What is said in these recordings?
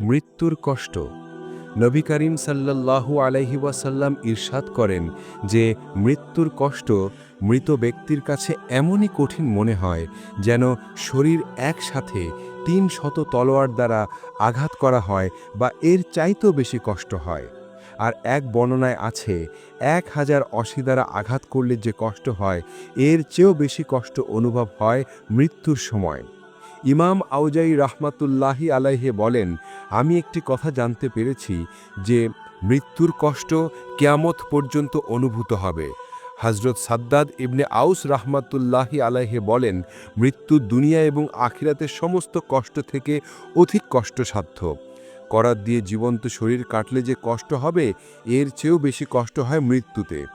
মৃত্যুর কষ্ট। নবী করিম সাল্লাল্লাহু আলাইহি ওয়াসাল্লাম ইরশাদ করেন যে, মৃত্যুর কষ্ট মৃত ব্যক্তির কাছে এমনই কঠিন মনে হয় যেন শরীর একসাথে তিন শত তলোয়ার দ্বারা আঘাত করা হয় বা এর চাইতেও বেশি কষ্ট হয়। আর এক বর্ণনায় আছে, এক হাজার অশি দ্বারা আঘাত করলে যে কষ্ট হয়, এর চেয়েও বেশি কষ্ট অনুভব হয় মৃত্যুর সময়। ইমাম আউজাই রাহমাতুল্লাহি আলাইহে বলেন, আমি একটি কথা জানতে পেরেছি যে মৃত্যুর কষ্ট কেয়ামত পর্যন্ত অনুভূত হবে। হজরত সাদ্দাদ ইবনে আউস রাহমাতুল্লাহি আলাইহে বলেন, মৃত্যু দুনিয়া এবং আখিরাতের সমস্ত কষ্ট থেকে অধিক কষ্টসাধ্য। করাত দিয়ে জীবন্ত শরীর কাটলে যে কষ্ট হবে, এর চেয়েও বেশি কষ্ট হয় মৃত্যুতে।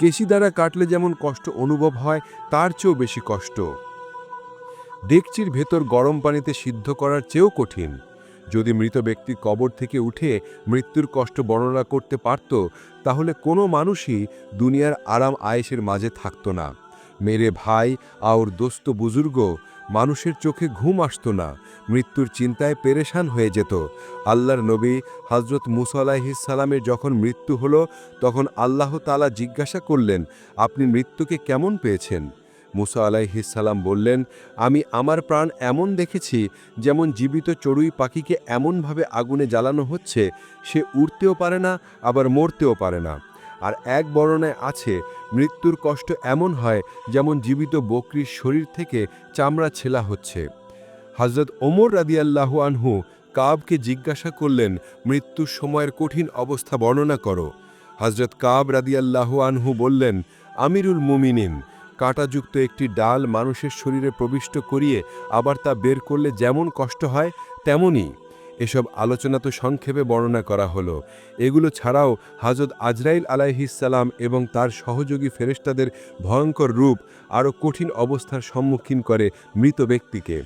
কেশি দ্বারা কাটলে যেমন কষ্ট অনুভব হয়, তার চেয়েও বেশি কষ্ট। ডেকচির ভেতর গরম পানিতে সিদ্ধ করার চেয়েও কঠিন। যদি মৃত ব্যক্তি কবর থেকে উঠে মৃত্যুর কষ্ট বর্ণনা করতে পারত, তাহলে কোনো মানুষই দুনিয়ার আরাম আয়েসের মাঝে থাকত না। মেরে ভাই, আওর দোস্ত, বুজুর্গ, মানুষের চোখে ঘুম আসতো না, মৃত্যুর চিন্তায় পেরেশান হয়ে যেত। আল্লাহর নবী হজরত মুসা সালামের যখন মৃত্যু হলো, তখন আল্লাহ তালা জিজ্ঞাসা করলেন, আপনি মৃত্যুকে কেমন পেয়েছেন? মুসা আলাইহিসাল্লাম বললেন, আমি আমার প্রাণ এমন দেখেছি যেমন জীবিত চড়ুই পাখিকে এমনভাবে আগুনে জ্বালানো হচ্ছে, সে উড়তেও পারে না, আবার মরতেও পারে না। আর এক বর্ণনায় আছে, মৃত্যুর কষ্ট এমন হয় যেমন জীবিত বকরির শরীর থেকে চামড়া ছেলা হচ্ছে। হজরত ওমর রাদিয়াল্লাহু আনহু কাবকে জিজ্ঞাসা করলেন, মৃত্যুর সময়ের কঠিন অবস্থা বর্ণনা করো। হজরত কাব রাদিয়াল্লাহু আনহু বললেন, আমিরুল মুমিনিন। কাঁটাযুক্ত একটি ডাল মানুষের শরীরে প্রবিষ্ট করিয়ে আবার তা বের করলে যেমন কষ্ট হয় তেমনই এসব আলোচনা তো সংক্ষেপে বর্ণনা করা হলো। এগুলো ছাড়াও হাজরত আজরাইল আলাইহিসাল্লাম এবং তার সহযোগী ফেরেশতাদের ভয়ঙ্কর রূপ আরও কঠিন অবস্থার সম্মুখীন করে মৃত ব্যক্তিকে।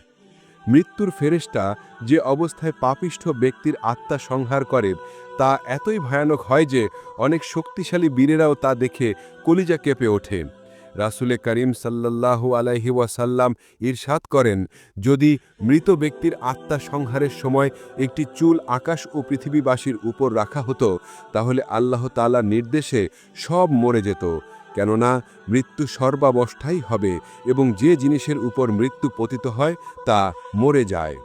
মৃত্যুর ফেরেশতা যে অবস্থায় পাপিষ্ঠ ব্যক্তির আত্মা সংহার করে, তা এতই ভয়ানক হয় যে অনেক শক্তিশালী বীরেরাও তা দেখে কলিজা কেঁপে ওঠে। রাসুলে করিম সাল্লাল্লাহু আলাইহি ওয়াসাল্লাম ইরশাদ করেন, যদি মৃত ব্যক্তির আত্মা সংহারের সময় একটি চুল আকাশ ও পৃথিবীবাসীর উপর রাখা হতো, তাহলে আল্লাহ তাআলার নির্দেশে সব মরে যেত। কেননা মৃত্যু সর্বাবস্থাই হবে এবং যে জিনিসের উপর মৃত্যু পতিত হয় তা মরে যায়।